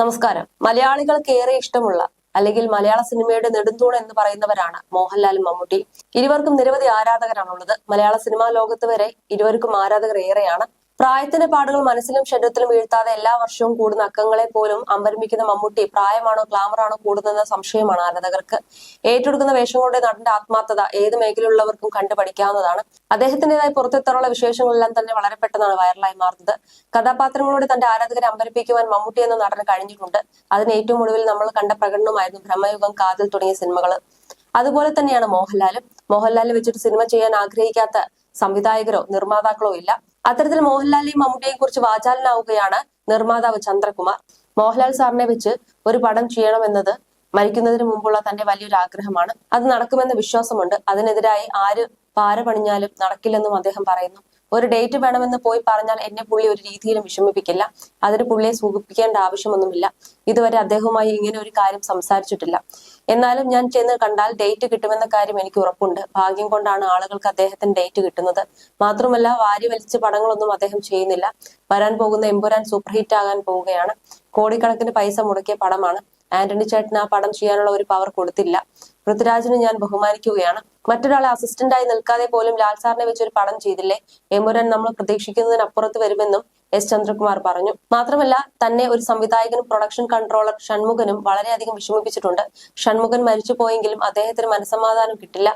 നമസ്കാരം. മലയാളികൾക്ക് ഏറെ ഇഷ്ടമുള്ള അല്ലെങ്കിൽ മലയാള സിനിമയുടെ നെടുന്തൂൺ എന്ന് പറയുന്നവരാണ് മോഹൻലാലും മമ്മൂട്ടി ഇരുവർക്കും നിരവധി ആരാധകരാണുള്ളത്. മലയാള സിനിമാ ലോകത്ത് വരെ ഇരുവർക്കും ആരാധകർ ഏറെയാണ്. പ്രായത്തിന്റെ പാടുകൾ മനസ്സിലും ശരീരത്തിലും വീഴ്ത്താതെ എല്ലാ വർഷവും കൂടുന്ന അക്കങ്ങളെ പോലും അമ്പരമിക്കുന്ന മമ്മൂട്ടി പ്രായമാണോ ക്ലാമറാണോ കൂടുന്നതെന്ന സംശയമാണ് ആരാധകർക്ക്. ഏറ്റെടുക്കുന്ന വേഷങ്ങളുടെ നടന്റെ ആത്മാർത്ഥത ഏത് മേഖലയിലുള്ളവർക്കും കണ്ടുപഠിക്കാവുന്നതാണ്. അദ്ദേഹത്തിന്റേതായി പുറത്തെത്താനുള്ള വിശേഷങ്ങളെല്ലാം തന്നെ വളരെ പെട്ടെന്നാണ് വൈറലായി മാറുന്നത്. കഥാപാത്രങ്ങളോട് തന്റെ ആരാധകരെ അമ്പരിപ്പിക്കുവാൻ മമ്മൂട്ടി എന്ന നടന് കഴിഞ്ഞിട്ടുണ്ട്. അതിന് ഏറ്റവും ഒടുവിൽ നമ്മൾ കണ്ട പ്രകടനമായിരുന്നു ബ്രഹ്മയുഗം കാതൽ തുടങ്ങിയ സിനിമകൾ അതുപോലെ തന്നെയാണ് മോഹൻലാലും. മോഹൻലാലിൽ വെച്ചിട്ട് സിനിമ ചെയ്യാൻ ആഗ്രഹിക്കാത്ത സംവിധായകരോ നിർമ്മാതാക്കളോ ഇല്ല. അത്തരത്തിൽ മോഹൻലാലിനെയും മമ്മൂട്ടിയെയും കുറിച്ച് വാചാലനാവുകയാണ് നിർമ്മാതാവ് ചന്ദ്രകുമാർ. മോഹൻലാൽ സാറിനെ വെച്ച് ഒരു പടം ചെയ്യണമെന്നത് മരിക്കുന്നതിന് മുമ്പുള്ള തന്റെ വലിയൊരു ആഗ്രഹമാണ് അത് നടക്കുമെന്ന് വിശ്വാസമുണ്ട്. അതിനെതിരായി ആര് പാര പണിഞ്ഞാലും നടക്കില്ലെന്നും അദ്ദേഹം പറയുന്നു. ഒരു ഡേറ്റ് വേണമെന്ന് പോയി പറഞ്ഞാൽ എന്നെ പുള്ളി ഒരു രീതിയിലും വിഷമിപ്പിക്കില്ല. അതിന് പുള്ളിയെ സൂചിപ്പിക്കേണ്ട ആവശ്യമൊന്നുമില്ല. ഇതുവരെ അദ്ദേഹവുമായി ഇങ്ങനെ ഒരു കാര്യം സംസാരിച്ചിട്ടില്ല. എന്നാലും ഞാൻ ചെന്ന് കണ്ടാൽ ഡേറ്റ് കിട്ടുമെന്ന കാര്യം എനിക്ക് ഉറപ്പുണ്ട്. ഭാഗ്യം കൊണ്ടാണ് ആളുകൾക്ക് അദ്ദേഹത്തിന് ഡേറ്റ് കിട്ടുന്നത്. മാത്രമല്ല വാരി വലിച്ച പടങ്ങളൊന്നും അദ്ദേഹം ചെയ്യുന്നില്ല. വരാൻ പോകുന്ന എമ്പുരാൻ സൂപ്പർ ഹിറ്റ് ആകാൻ പോവുകയാണ്. കോടിക്കണക്കിന് പൈസ മുടക്കിയ പടമാണ്. ആന്റണി ചേട്ടന് ആ പടം ചെയ്യാനുള്ള ഒരു പവർ കൊടുത്തില്ല. പൃഥ്വിരാജിനെ ഞാൻ ബഹുമാനിക്കുകയാണ്. മറ്റൊരാളെ അസിസ്റ്റന്റായി നിൽക്കാതെ പോലും ലാൽ സാറിനെ വെച്ച് ഒരു പടം ചെയ്തില്ലേ? എമുരൻ നമ്മൾ പ്രതീക്ഷിക്കുന്നതിനപ്പുറത്ത് വരുമെന്നും എസ് ചന്ദ്രകുമാർ പറഞ്ഞു. മാത്രമല്ല തന്നെ ഒരു സംവിധായകനും പ്രൊഡക്ഷൻ കൺട്രോളർ ഷൺമുഖനും വളരെയധികം വിഷമിപ്പിച്ചിട്ടുണ്ട്. ഷൺമുഖൻ മരിച്ചു പോയെങ്കിലും അദ്ദേഹത്തിന് മനസ്സമാധാനം കിട്ടില്ല.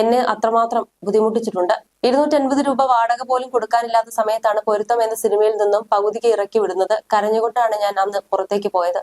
എന്നെ അത്രമാത്രം ബുദ്ധിമുട്ടിച്ചിട്ടുണ്ട്. ഇരുന്നൂറ്റി അൻപത് രൂപ വാടക പോലും കൊടുക്കാനില്ലാത്ത സമയത്താണ് പൊരുത്തം എന്ന സിനിമയിൽ നിന്നും പകുതിക്ക് ഇറക്കി വിടുന്നത്. കരഞ്ഞുകൊണ്ടാണ് ഞാൻ അന്ന് പുറത്തേക്ക് പോയത്.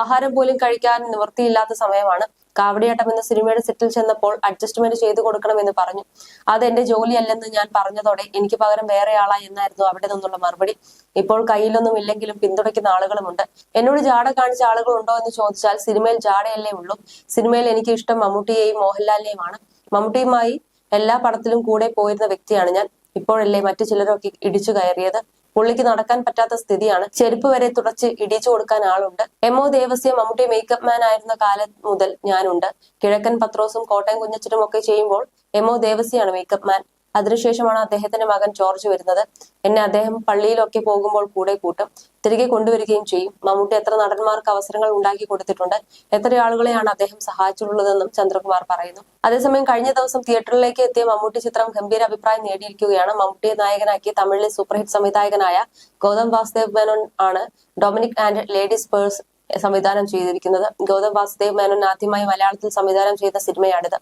ആഹാരം പോലും കഴിക്കാൻ നിവൃത്തിയില്ലാത്ത സമയമാണ്. കാവടിയാട്ടം എന്ന സിനിമയുടെ സെറ്റിൽ ചെന്നപ്പോൾ അഡ്ജസ്റ്റ്മെന്റ് ചെയ്തു കൊടുക്കണമെന്ന് പറഞ്ഞു. അത് എന്റെ ജോലിയല്ലെന്ന് ഞാൻ പറഞ്ഞതോടെ എനിക്ക് പകരം വേറെ എന്നായിരുന്നു അവിടെ നിന്നുള്ള മറുപടി. ഇപ്പോൾ കയ്യിലൊന്നും ഇല്ലെങ്കിലും പിന്തുണയ്ക്കുന്ന ആളുകളുമുണ്ട്. എന്നോട് ജാട കാണിച്ച ആളുകൾ ഉണ്ടോ എന്ന് ചോദിച്ചാൽ സിനിമയിൽ ജാടയല്ലേ ഉള്ളൂ. സിനിമയിൽ എനിക്ക് ഇഷ്ടം മമ്മൂട്ടിയെയും മോഹൻലാലിനെയുമാണ്. മമ്മൂട്ടിയുമായി എല്ലാ പടത്തിലും കൂടെ പോയിരുന്ന വ്യക്തിയാണ് ഞാൻ. ഇപ്പോഴല്ലേ മറ്റു ചിലരൊക്കെ ഇടിച്ചു കയറിയത്. പുള്ളിക്ക് നടക്കാൻ പറ്റാത്ത സ്ഥിതിയാണ്. ചെരുപ്പ് വരെ തുടച്ച് ഇടിച്ചു കൊടുക്കാൻ ആളുണ്ട്. M O Devasya Mammootty makeup man ആയിരുന്ന കാലം മുതൽ ഞാനുണ്ട്. കിഴക്കൻ പത്രോസും കോട്ടയം കുഞ്ഞച്ചനും ഒക്കെ ചെയ്യുമ്പോൾ എം ഒ ദേവസ്യാണ് മേക്കപ്പ് മാൻ അതിനുശേഷമാണ് അദ്ദേഹത്തിന്റെ മകൻ ജോർജ് വരുന്നത്. എന്നെ അദ്ദേഹം പള്ളിയിലൊക്കെ പോകുമ്പോൾ കൂടെ കൂട്ടും. തിരികെ കൊണ്ടുവരികയും ചെയ്യും. മമ്മൂട്ടി എത്ര നടന്മാർക്ക് അവസരങ്ങൾ ഉണ്ടാക്കി കൊടുത്തിട്ടുണ്ട്. എത്ര ആളുകളെയാണ് അദ്ദേഹം സഹായിച്ചിട്ടുള്ളതെന്നും ചന്ദ്രകുമാർ പറയുന്നു. അതേസമയം കഴിഞ്ഞ ദിവസം തിയേറ്ററിലേക്ക് എത്തിയ മമ്മൂട്ടി ചിത്രം ഗംഭീര അഭിപ്രായം നേടിയിരിക്കുകയാണ്. മമ്മൂട്ടിയെ നായകനാക്കി തമിഴിലെ സൂപ്പർഹിറ്റ് സംവിധായകനായ ഗൗതം വാസുദേവ് മേനോൻ ആണ് ഡൊമിനിക് ആൻഡ് ലേഡീസ് പേഴ്സ് സംവിധാനം ചെയ്തിരിക്കുന്നത്. ഗൗതം വാസുദേവ് മേനോൻ ആദ്യമായി മലയാളത്തിൽ സംവിധാനം ചെയ്ത സിനിമയാണിത്.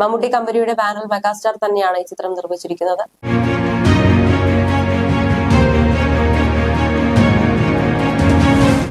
മമ്മൂട്ടി കമ്പനിയുടെ ബാനർ മെഗാസ്റ്റാർ തന്നെയാണ് ഈ ചിത്രം നിർമ്മിച്ചിരിക്കുന്നത്.